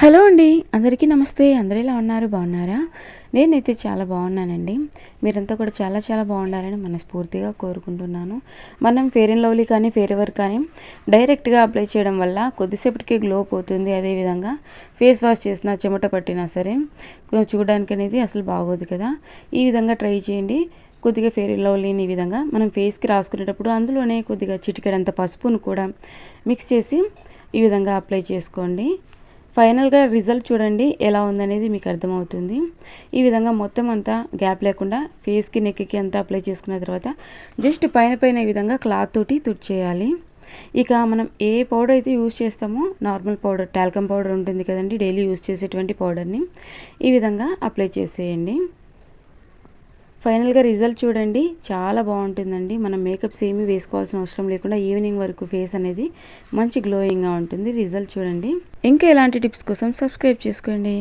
Hello అండి అందరికీ నమస్తే. అందరూ ఎలా ఉన్నారు? బాగున్నారా? నేనైతే చాలా బాగున్నానండి. మీరంతా కూడా చాలా చాలా బాగుండాలని మనస్ఫూర్తిగా కోరుకుంటున్నాను. మనం ఫేర్ అండ్ లవ్లీ కానీ ఫేర్ ఎవర్ కానీ డైరెక్ట్గా అప్లై చేయడం వల్ల కొద్దిసేపటికి గ్లో పోతుంది. అదేవిధంగా ఫేస్ వాష్ చేసినా చెమట పట్టినా సరే చూడడానికి అనేది అసలు బాగోదు కదా. ఈ విధంగా ట్రై చేయండి. కొద్దిగా ఫేర్ అండ్ లవ్లీని ఈ విధంగా మనం ఫేస్కి రాసుకునేటప్పుడు అందులోనే కొద్దిగా చిటికెడంత పసుపును కూడా మిక్స్ చేసి ఈ విధంగా అప్లై చేసుకోండి. ఫైనల్గా రిజల్ట్ చూడండి ఎలా ఉందనేది మీకు అర్థమవుతుంది. ఈ విధంగా మొత్తం అంతా గ్యాప్ లేకుండా ఫేస్కి నెక్కి అంతా అప్లై చేసుకున్న తర్వాత జస్ట్ పైన పైన ఈ విధంగా క్లాత్ తోటి తుడిచేయాలి ఇక మనం ఏ పౌడర్ అయితే యూజ్ చేస్తామో నార్మల్ పౌడర్ టాల్కమ్ పౌడర్ ఉంటుంది కదండి డైలీ యూజ్ చేసేటువంటి పౌడర్ని ఈ విధంగా అప్లై చేసేయండి. ఫైనల్గా రిజల్ట్ చూడండి. చాలా బాగుంటుందండి. మనం మేకప్స్ ఏమీ వేసుకోవాల్సిన అవసరం లేకుండా ఈవినింగ్ వరకు ఫేస్ అనేది మంచి గ్లోయింగ్గా ఉంటుంది. రిజల్ట్ చూడండి. ఇంకా ఎలాంటి టిప్స్ కోసం సబ్స్క్రైబ్ చేసుకోండి.